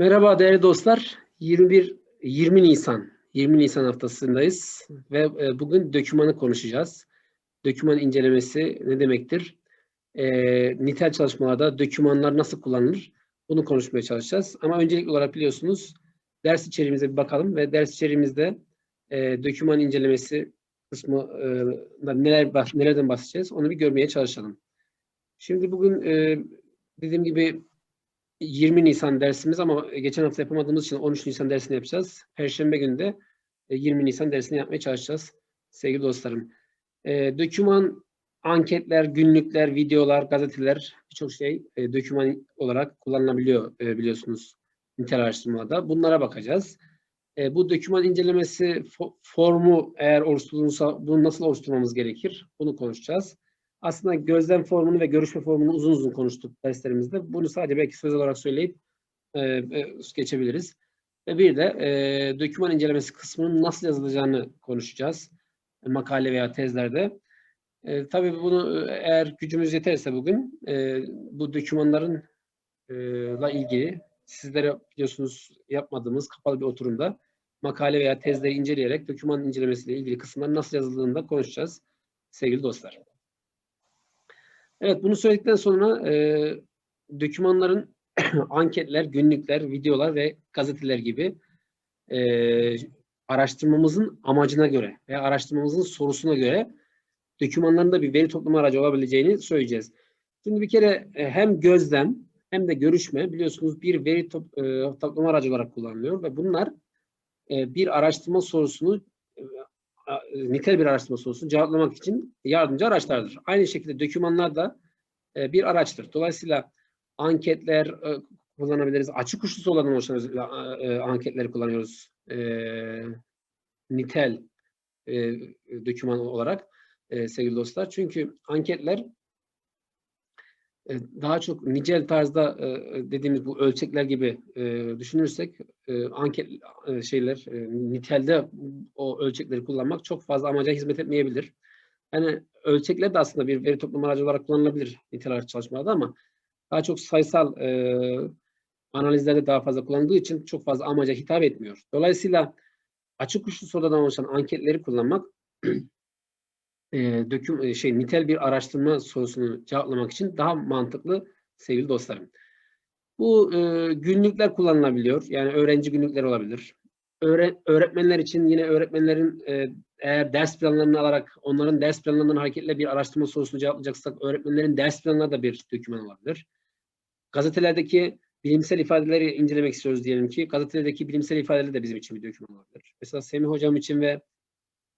Merhaba değerli dostlar. 21 20 Nisan 20 Nisan haftasındayız ve e, bugün dökümanı konuşacağız. Döküman incelemesi ne demektir? E, nitel çalışmalarda dökümanlar nasıl kullanılır? Bunu konuşmaya çalışacağız. Ama öncelikli olarak biliyorsunuz ders içeriğimize bir bakalım ve ders içeriğimizde e, döküman incelemesi kısmı e, neler nelerden bahsedeceğiz onu bir görmeye çalışalım. Şimdi bugün e, dediğim gibi 20 Nisan dersimiz ama geçen hafta yapamadığımız için 13 Nisan dersini yapacağız. Perşembe günü de e, 20 Nisan dersini yapmaya çalışacağız sevgili dostlarım. E, döküman, anketler, günlükler, videolar, gazeteler birçok şey e, döküman olarak kullanılabiliyor e, biliyorsunuz nitel araştırmada. Bunlara bakacağız. E, bu döküman incelemesi fo- formu eğer oluşturulursa bunu nasıl oluşturmamız gerekir? Bunu konuşacağız. Aslında gözlem formunu ve görüşme formunu uzun uzun konuştuk derslerimizde. Bunu sadece belki söz olarak söyleyip e, e, geçebiliriz. Ve bir de e, döküman incelemesi kısmının nasıl yazılacağını konuşacağız. E, makale veya tezlerde. E, tabii bunu e, eğer gücümüz yeterse bugün e, bu dokümanların e, ilgili sizlere biliyorsunuz yapmadığımız kapalı bir oturumda makale veya tezleri inceleyerek doküman incelemesiyle ilgili kısımların nasıl yazıldığını da konuşacağız sevgili dostlar. Evet bunu söyledikten sonra e, dokümanların anketler, günlükler, videolar ve gazeteler gibi e, araştırmamızın amacına göre veya araştırmamızın sorusuna göre dokümanların da bir veri toplama aracı olabileceğini söyleyeceğiz. Şimdi bir kere e, hem gözlem hem de görüşme biliyorsunuz bir veri top, e, toplama aracı olarak kullanılıyor ve bunlar e, bir araştırma sorusunu nitel bir araştırma sorusunu cevaplamak için yardımcı araçlardır. Aynı şekilde dokümanlar da e, bir araçtır. Dolayısıyla anketler e, kullanabiliriz. Açık uçlu sorulardan oluşan e, e, anketleri kullanıyoruz. E, nitel e, doküman olarak e, sevgili dostlar. Çünkü anketler daha çok nicel tarzda e, dediğimiz bu ölçekler gibi e, düşünürsek e, anket e, şeyler e, nitelde o ölçekleri kullanmak çok fazla amaca hizmet etmeyebilir. Yani ölçekler de aslında bir veri toplama aracı olarak kullanılabilir nitel araç çalışmalarda ama daha çok sayısal e, analizlerde daha fazla kullanıldığı için çok fazla amaca hitap etmiyor. Dolayısıyla açık uçlu sorulardan oluşan anketleri kullanmak e, döküm e, şey nitel bir araştırma sorusunu cevaplamak için daha mantıklı sevgili dostlarım. Bu e, günlükler kullanılabiliyor. Yani öğrenci günlükleri olabilir. Öğre- öğretmenler için yine öğretmenlerin e, eğer ders planlarını alarak onların ders planlarından hareketle bir araştırma sorusunu cevaplayacaksak öğretmenlerin ders planları da bir doküman olabilir. Gazetelerdeki bilimsel ifadeleri incelemek istiyoruz diyelim ki gazetelerdeki bilimsel ifadeler de bizim için bir doküman olabilir. Mesela Semih hocam için ve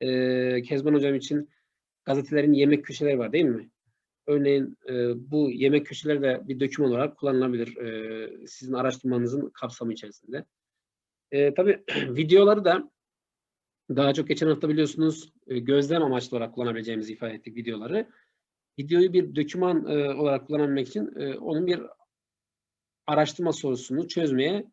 e, Kezban hocam için gazetelerin yemek köşeleri var değil mi? Örneğin e, bu yemek köşeleri de bir doküman olarak kullanılabilir e, sizin araştırmanızın kapsamı içerisinde. E, tabii videoları da daha çok geçen hafta biliyorsunuz e, gözlem amaçlı olarak kullanabileceğimizi ifade ettik videoları. Videoyu bir doküman e, olarak kullanabilmek için e, onun bir araştırma sorusunu çözmeye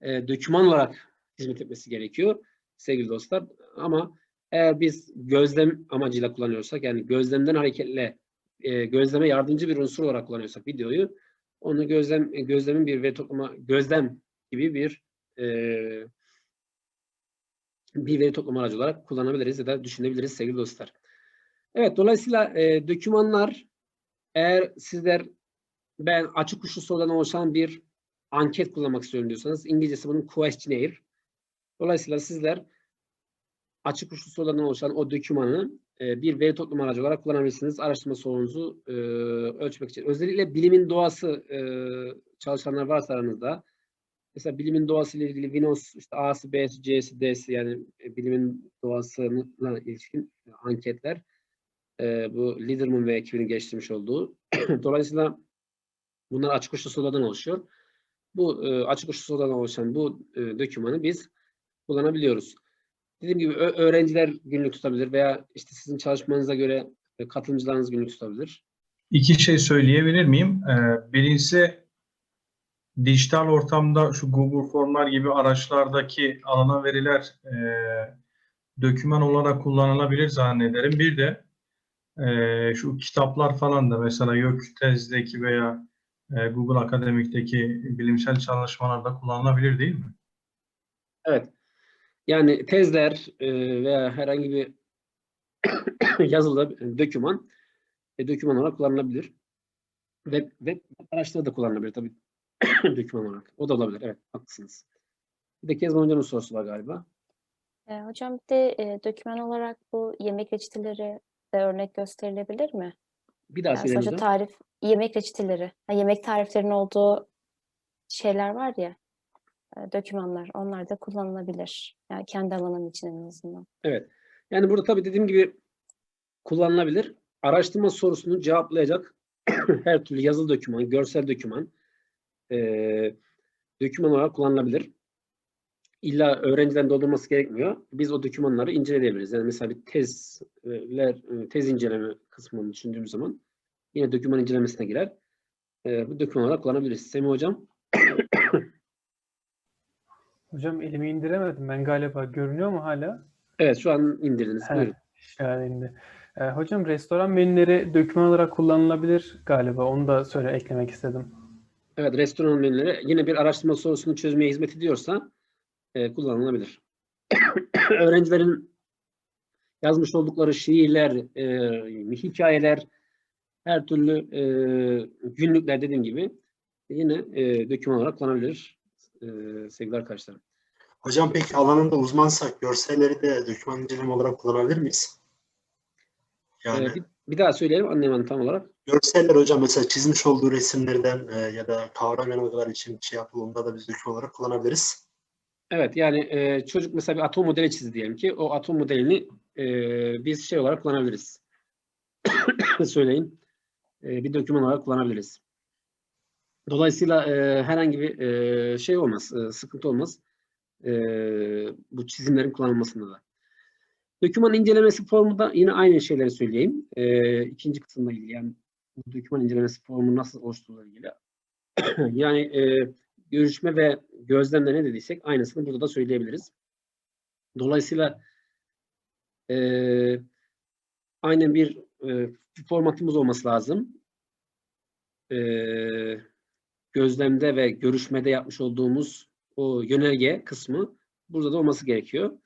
e, doküman olarak hizmet etmesi gerekiyor sevgili dostlar. Ama eğer biz gözlem amacıyla kullanıyorsak yani gözlemden hareketle e, gözleme yardımcı bir unsur olarak kullanıyorsak videoyu onu gözlem e, gözlemin bir veri toplama gözlem gibi bir e, bir veri toplama aracı olarak kullanabiliriz ya da düşünebiliriz sevgili dostlar. Evet dolayısıyla e, dokümanlar eğer sizler ben açık uçlu sorudan oluşan bir anket kullanmak istiyorum diyorsanız İngilizcesi bunun questionnaire. Dolayısıyla sizler açık uçlu sorulardan oluşan o dokümanı e, bir veri toplama aracı olarak kullanabilirsiniz. Araştırma sorunuzu e, ölçmek için. Özellikle bilimin doğası e, çalışanlar varsa aranızda mesela bilimin doğası ile ilgili Vinos işte A'sı, B'si, C'si, D'si yani e, bilimin doğasına ilişkin anketler e, bu Liderman ve ekibinin geliştirmiş olduğu. Dolayısıyla bunlar açık uçlu sorulardan oluşuyor. Bu e, açık uçlu sorulardan oluşan bu e, dokümanı biz kullanabiliyoruz. Dediğim gibi öğrenciler günlük tutabilir veya işte sizin çalışmanıza göre e, katılımcılarınız günlük tutabilir. İki şey söyleyebilir miyim? Ee, birincisi dijital ortamda şu Google Formlar gibi araçlardaki alınan veriler e, doküman olarak kullanılabilir zannederim. Bir de e, şu kitaplar falan da mesela YÖK Tez'deki veya e, Google Akademik'teki bilimsel çalışmalarda kullanılabilir değil mi? Evet. Yani tezler e, veya herhangi bir yazılı doküman e, doküman olarak kullanılabilir. Web, web araçları da kullanılabilir tabii doküman olarak. O da olabilir. Evet, haklısınız. Bir de Kezban Hoca'nın sorusu var galiba. E, hocam bir de e, doküman olarak bu yemek reçeteleri de örnek gösterilebilir mi? Bir daha Yani söyleyelim hocam. tarif, yemek reçeteleri, ha, yemek tariflerinin olduğu şeyler var ya, dokümanlar, onlar da kullanılabilir. Yani kendi alanım için en azından. Evet. Yani burada tabii dediğim gibi kullanılabilir. Araştırma sorusunu cevaplayacak her türlü yazılı doküman, görsel doküman eee doküman olarak kullanılabilir. İlla öğrencilerin doldurması gerekmiyor. Biz o dokümanları inceleyebiliriz. Yani mesela bir tezler, tez inceleme kısmını düşündüğümüz zaman yine doküman incelemesine girer. Eee, bu doküman olarak kullanabiliriz. Semih Hocam. Hocam elimi indiremedim ben galiba. Görünüyor mu hala? Evet şu an indirdiniz. He, Buyurun. Şahane indi. E, hocam restoran menüleri doküman olarak kullanılabilir galiba. Onu da söyle eklemek istedim. Evet, restoran menüleri yine bir araştırma sorusunu çözmeye hizmet ediyorsa e, kullanılabilir. Öğrencilerin yazmış oldukları şiirler, e, hikayeler, her türlü e, günlükler dediğim gibi yine e, doküman olarak kullanılabilir e, sevgili arkadaşlarım. Hocam peki alanında uzmansak görselleri de doküman inceleme olarak kullanabilir miyiz? Yani E, bir, bir daha söyleyelim anlayamadım tam olarak. görseller hocam mesela çizmiş olduğu resimlerden e, ya da kavram yanılgılar için şey yapıldığında da biz doküman olarak kullanabiliriz. Evet yani e, çocuk mesela bir atom modeli çizdi diyelim ki o atom modelini e, biz şey olarak kullanabiliriz. Söyleyin. E, bir doküman olarak kullanabiliriz. Dolayısıyla e, herhangi bir e, şey olmaz, e, sıkıntı olmaz. E, bu çizimlerin kullanılmasında da. Doküman incelemesi formu da yine aynı şeyleri söyleyeyim. E, ikinci kısımla ilgili yani bu doküman incelemesi formu nasıl oluşturulur ilgili. yani e, görüşme ve gözlemde ne dediysek aynısını burada da söyleyebiliriz. Dolayısıyla e, aynen bir e, formatımız olması lazım. E, gözlemde ve görüşmede yapmış olduğumuz o yönerge kısmı burada da olması gerekiyor.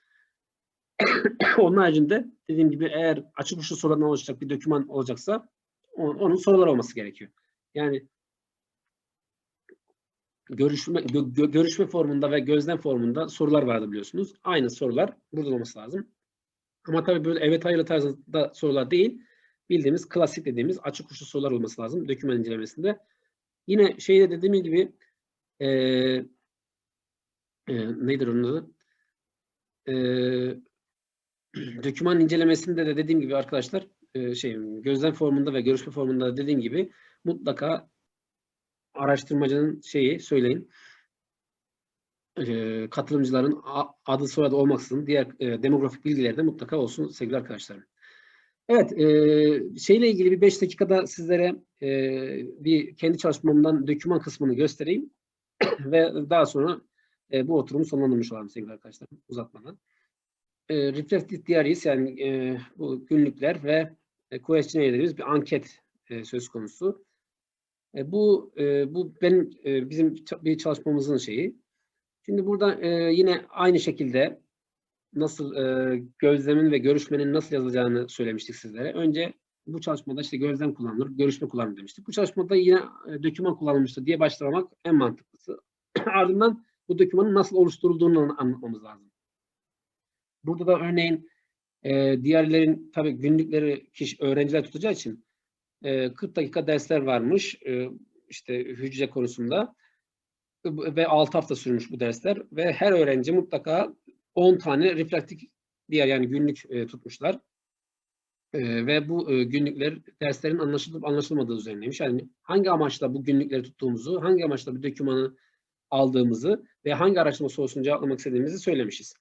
Onun haricinde dediğim gibi eğer açık uçlu sorulardan oluşacak bir doküman olacaksa onun, onun sorular olması gerekiyor. Yani görüşme gö- gö- görüşme formunda ve gözlem formunda sorular vardı biliyorsunuz. Aynı sorular burada olması lazım. Ama tabii böyle evet hayır tarzında sorular değil. Bildiğimiz klasik dediğimiz açık uçlu sorular olması lazım doküman incelemesinde. Yine şeyde dediğim gibi e, e, nedir onun adı? E, doküman incelemesinde de dediğim gibi arkadaşlar e, şey gözlem formunda ve görüşme formunda da dediğim gibi mutlaka araştırmacının şeyi söyleyin. E, katılımcıların adı soyadı olmaksızın diğer e, demografik bilgileri de mutlaka olsun sevgili arkadaşlarım. Evet, e, şeyle ilgili bir 5 dakikada sizlere e, bir kendi çalışmamdan doküman kısmını göstereyim ve daha sonra e, bu oturumu sonlandırmış olalım sevgili arkadaşlarım uzatmadan. E, Reflected Diaries yani e, bu günlükler ve e, questionnaire dediğimiz bir anket e, söz konusu. E, bu e, bu benim e, bizim bir çalışmamızın şeyi. Şimdi burada e, yine aynı şekilde nasıl e, gözlemin ve görüşmenin nasıl yazılacağını söylemiştik sizlere. Önce bu çalışmada işte gözlem kullanılır, görüşme kullanılır demiştik. Bu çalışmada yine e, doküman kullanılmıştır diye başlamak en mantıklısı. Ardından bu dokümanın nasıl oluşturulduğunu an- anlatmamız lazım. Burada da örneğin e, diğerlerin tabii günlükleri kişi öğrenciler tutacağı için e, 40 dakika dersler varmış e, işte hücre konusunda ve 6 hafta sürmüş bu dersler ve her öğrenci mutlaka 10 tane reflektik diğer yani günlük e, tutmuşlar. E, ve bu e, günlükler derslerin anlaşılıp anlaşılmadığı üzerineymiş. Yani hangi amaçla bu günlükleri tuttuğumuzu, hangi amaçla bir dokümanı aldığımızı ve hangi araştırma sorusunu cevaplamak istediğimizi söylemişiz.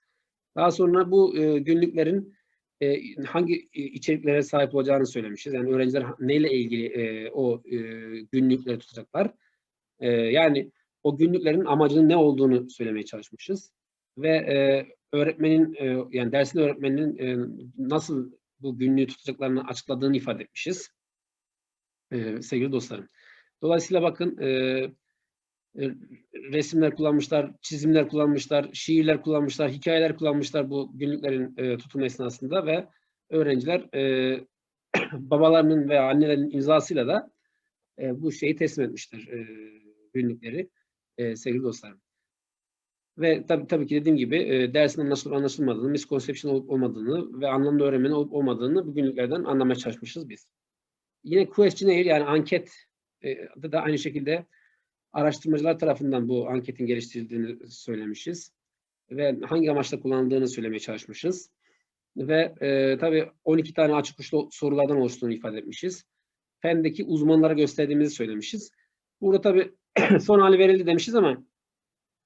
Daha sonra bu e, günlüklerin e, hangi e, içeriklere sahip olacağını söylemişiz. Yani öğrenciler neyle ilgili e, o e, günlükleri tutacaklar. E, yani o günlüklerin amacının ne olduğunu söylemeye çalışmışız. Ve e, öğretmenin e, yani dersin öğretmeninin e, nasıl bu günlüğü tutacaklarını açıkladığını ifade etmişiz. E, sevgili dostlarım. Dolayısıyla bakın e, e, resimler kullanmışlar, çizimler kullanmışlar, şiirler kullanmışlar, hikayeler kullanmışlar bu günlüklerin e, tutum esnasında ve öğrenciler e, babalarının veya annelerin imzasıyla da e, bu şeyi teslim etmişler e, günlükleri e, sevgili dostlarım. Ve tabii, tabii ki dediğim gibi e, dersin anlaşılıp anlaşılmadığını, misconception olup olmadığını ve anlamlı öğrenmenin olup olmadığını bu günlüklerden anlamaya çalışmışız biz. Yine questionnaire yani anket e, da aynı şekilde araştırmacılar tarafından bu anketin geliştirildiğini söylemişiz. Ve hangi amaçla kullanıldığını söylemeye çalışmışız. Ve e, tabii 12 tane açık uçlu sorulardan oluştuğunu ifade etmişiz. Fendeki uzmanlara gösterdiğimizi söylemişiz. Burada tabii son hali verildi demişiz ama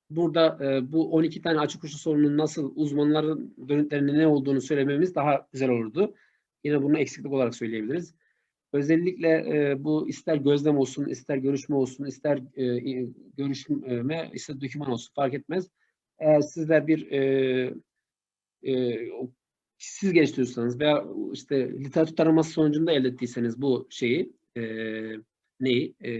burada e, bu 12 tane açık uçlu sorunun nasıl uzmanların dönütlerinde ne olduğunu söylememiz daha güzel olurdu. Yine bunu eksiklik olarak söyleyebiliriz. Özellikle e, bu ister gözlem olsun, ister görüşme olsun, ister e, görüşme, ister doküman olsun fark etmez. Eğer sizler bir e, e, siz geliştiriyorsanız veya işte literatür taraması sonucunda elde ettiyseniz bu şeyi e, neyi e,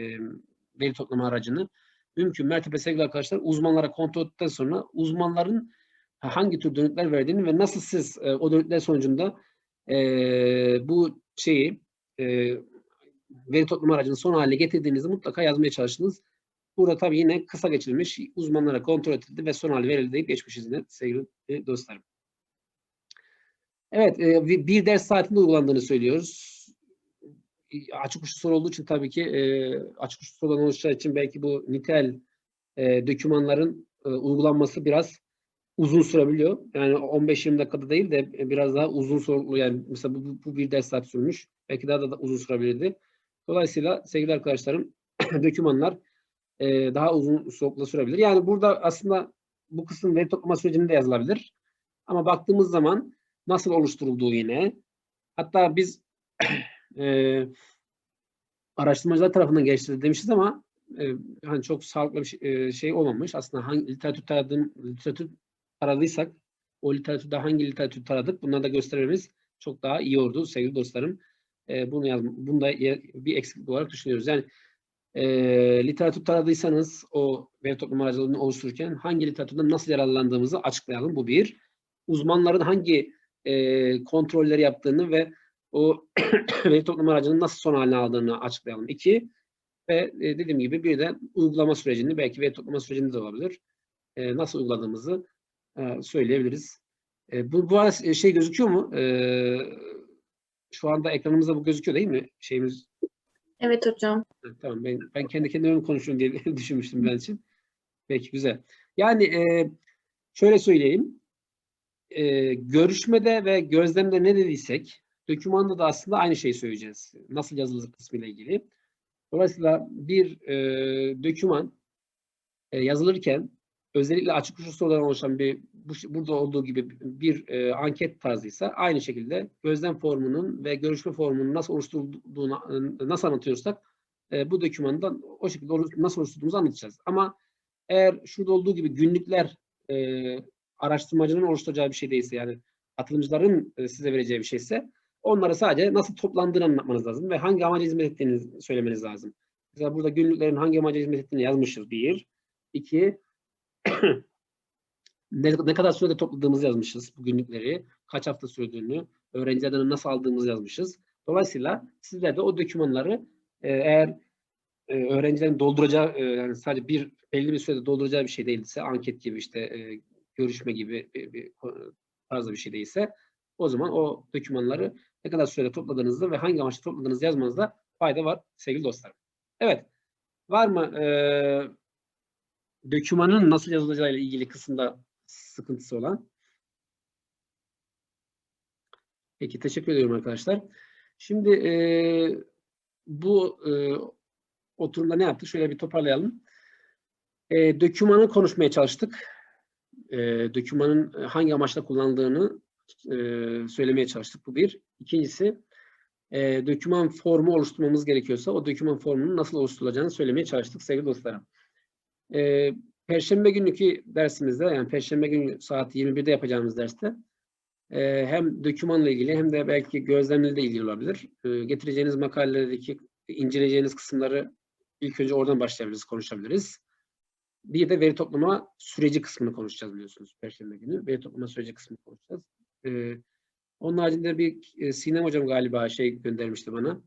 veri toplama aracını mümkün mertebe sevgili arkadaşlar uzmanlara kontrol ettikten sonra uzmanların hangi tür dönütler verdiğini ve nasıl siz e, o dönütler sonucunda e, bu şeyi e, veri toplama aracını son haline getirdiğinizi mutlaka yazmaya çalıştınız. Burada tabii yine kısa geçilmiş, uzmanlara kontrol edildi ve son hali verildi deyip geçmişiz yine sevgili dostlarım. Evet, e, bir ders saatinde uygulandığını söylüyoruz. E, Açık uçlu soru olduğu için tabii ki e, açık uçlu sorudan oluşacağı için belki bu nitel e, dokümanların e, uygulanması biraz uzun sürebiliyor. Yani 15-20 dakikada değil de biraz daha uzun sorulu yani mesela bu, bu- bir ders saat sürmüş. Belki daha da, da uzun sürebilirdi. Dolayısıyla sevgili arkadaşlarım dokümanlar e, daha uzun solukla sürebilir. Yani burada aslında bu kısım veri toplama sürecinde yazılabilir. Ama baktığımız zaman nasıl oluşturulduğu yine hatta biz e, araştırmacılar tarafından geliştirildi demişiz ama e, hani çok sağlıklı bir şey, e, şey olmamış. Aslında hangi literatür taradığım, literatür taradıysak o literatürde hangi literatür taradık bunları da göstermemiz çok daha iyi olurdu sevgili dostlarım. E, bunu yaz, bunu da ye- bir eksiklik olarak düşünüyoruz. Yani e, literatür taradıysanız o veri toplama aracılığını oluştururken hangi literatürden nasıl yararlandığımızı açıklayalım. Bu bir. Uzmanların hangi e, kontrolleri yaptığını ve o veri toplama aracının nasıl son haline aldığını açıklayalım. İki. Ve e, dediğim gibi bir de uygulama sürecini belki veri toplama sürecinde de olabilir. E, nasıl uyguladığımızı e, söyleyebiliriz. E, bu, bu arada şey gözüküyor mu? E, şu anda ekranımızda bu gözüküyor değil mi? Şeyimiz Evet hocam. Ha, Tamam ben, ben kendi kendime konuşuyorum diye düşünmüştüm ben için. Peki güzel. Yani e, şöyle söyleyeyim. E, görüşmede ve gözlemde ne dediysek dokümanda da aslında aynı şeyi söyleyeceğiz. Nasıl yazılır kısmıyla ilgili. Dolayısıyla bir e, doküman e, yazılırken özellikle açık uçlu sorulardan oluşan bir bu, burada olduğu gibi bir e, anket tarzıysa aynı şekilde gözlem formunun ve görüşme formunun nasıl oluşturulduğunu e, nasıl anlatıyorsak e, bu dokümandan o şekilde nasıl oluşturduğumuzu anlatacağız. Ama eğer şurada olduğu gibi günlükler e, araştırmacının oluşturacağı bir şey değilse yani katılımcıların e, size vereceği bir şeyse onları sadece nasıl toplandığını anlatmanız lazım ve hangi amaca hizmet ettiğini söylemeniz lazım. Mesela burada günlüklerin hangi amaca hizmet ettiğini yazmışız. Bir. İki. ne, ne kadar sürede topladığımızı yazmışız bu günlükleri. Kaç hafta sürdüğünü, öğrencilerden nasıl aldığımızı yazmışız. Dolayısıyla sizler de o dokümanları e, eğer e, öğrencilerin dolduracağı e, yani sadece bir belli bir sürede dolduracağı bir şey değilse anket gibi işte e, görüşme gibi bir, bir ko- tarzda bir şey değilse o zaman o dokümanları ne kadar sürede topladığınızda ve hangi amaçla topladığınızı yazmanızda fayda var sevgili dostlarım. Evet. Var mı e, dokümanın nasıl yazılacağı ile ilgili kısımda sıkıntısı olan? Peki teşekkür ediyorum arkadaşlar. Şimdi e, bu e, oturumda ne yaptık? Şöyle bir toparlayalım. E, dokümanı konuşmaya çalıştık. E, dokümanın hangi amaçla kullanıldığını e, söylemeye çalıştık. Bu bir. İkincisi, e, doküman formu oluşturmamız gerekiyorsa o doküman formunun nasıl oluşturulacağını söylemeye çalıştık sevgili dostlarım. E, Perşembe günkü dersimizde, yani Perşembe günü saat 21'de yapacağımız derste e, hem dokümanla ilgili hem de belki gözlemle de ilgili olabilir. E, getireceğiniz makalelerdeki inceleyeceğiniz kısımları İlk önce oradan başlayabiliriz, konuşabiliriz. Bir de veri toplama süreci kısmını konuşacağız biliyorsunuz Perşembe günü. Veri toplama süreci kısmını konuşacağız. Ee, onun haricinde bir e, Sinem Hocam galiba şey göndermişti bana.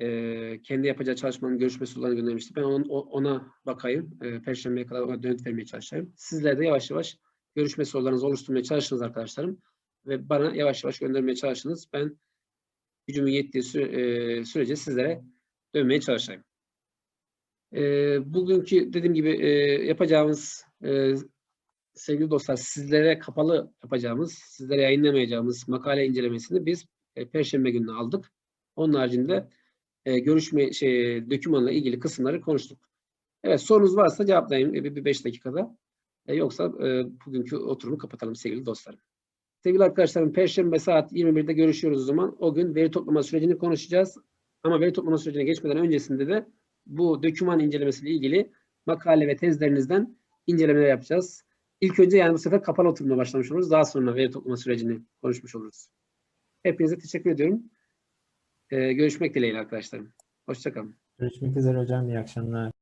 Ee, kendi yapacağı çalışmanın görüşme sorularını göndermişti. Ben onun, o- ona bakayım. Ee, Perşembeye kadar ona dönüt vermeye çalışayım. Sizler de yavaş yavaş görüşme sorularınızı oluşturmaya çalışınız arkadaşlarım. Ve bana yavaş yavaş göndermeye çalışınız. Ben gücümün yettiği süre, e, sürece sizlere dönmeye çalışayım. Ee, bugünkü dediğim gibi e, yapacağımız e, sevgili dostlar sizlere kapalı yapacağımız, sizlere yayınlamayacağımız makale incelemesini biz e, Perşembe günü aldık. Onun haricinde e, görüşme şey dokümanla ilgili kısımları konuştuk. Evet sorunuz varsa cevaplayayım e, bir, bir beş dakikada. E, yoksa e, bugünkü oturumu kapatalım sevgili dostlarım. Sevgili arkadaşlarım Perşembe saat 21'de görüşüyoruz o zaman. O gün veri toplama sürecini konuşacağız. Ama veri toplama sürecine geçmeden öncesinde de bu doküman incelemesiyle ilgili makale ve tezlerinizden incelemeler yapacağız. İlk önce yani bu sefer kapalı oturumla başlamış oluruz. Daha sonra veri toplama sürecini konuşmuş oluruz. Hepinize teşekkür ediyorum. Ee, görüşmek dileğiyle arkadaşlarım. Hoşçakalın. Görüşmek üzere hocam. İyi akşamlar.